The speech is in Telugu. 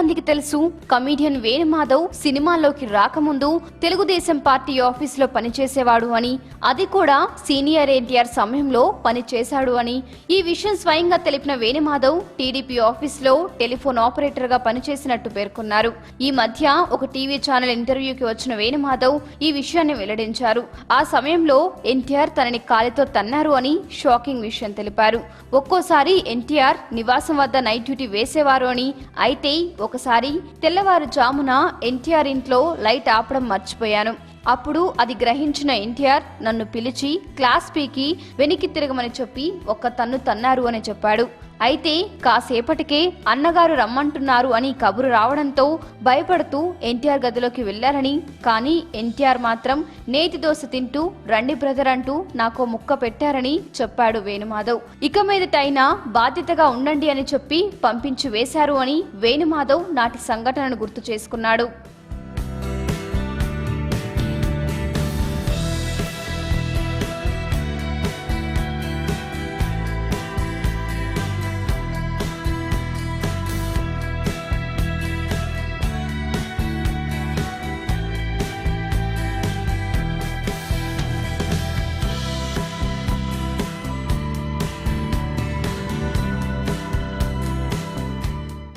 మందికి తెలుసు కమీడియన్ వేణుమాధవ్ సినిమాల్లోకి రాకముందు తెలుగుదేశం పార్టీ ఆఫీసులో పనిచేసేవాడు అని అది కూడా సీనియర్ ఎన్టీఆర్ సమయంలో పనిచేశాడు అని. ఈ విషయం స్వయంగా తెలిపిన వేణుమాధవ్ టీడీపీ ఆఫీసులో టెలిఫోన్ ఆపరేటర్గా పనిచేసినట్టు పేర్కొన్నారు. ఈ మధ్య ఒక టీవీ ఛానల్ ఇంటర్వ్యూకి వచ్చిన వేణుమాధవ్ ఈ విషయాన్ని వెల్లడించారు. ఆ సమయంలో ఎన్టీఆర్ తనని కాలితో తన్నారు అని షాకింగ్ విషయం తెలిపారు. ఒక్కోసారి ఎన్టీఆర్ నివాసం వద్ద నైట్ డ్యూటీ వేసేవారు అని అయితే ఒకసారి తెల్లవారుజామున ఎన్టీఆర్ ఇంట్లో లైట్ ఆపడం మర్చిపోయాను. అప్పుడు అది గ్రహించిన ఎన్టీఆర్ నన్ను పిలిచి క్లాస్ పీకి వెనక్కి తిరగమని చెప్పి ఒక్క తన్ను తన్నారు అని చెప్పాడు. అయితే కాసేపటికే అన్నగారు రమ్మంటున్నారు అని కబురు రావడంతో భయపడుతూ ఎన్టీఆర్ గదిలోకి వెళ్ళారని కానీ ఎన్టీఆర్ మాత్రం నేతి దోశ తింటూ రండి బ్రదర్ అంటూ నాకో ముక్క పెట్టారని చెప్పాడు వేణుమాధవ్. ఇక మీదటైనా బాధ్యతగా ఉండండి అని చెప్పి పంపించి వేశారు అని వేణుమాధవ్ నాటి సంఘటనను గుర్తు చేసుకున్నాడు.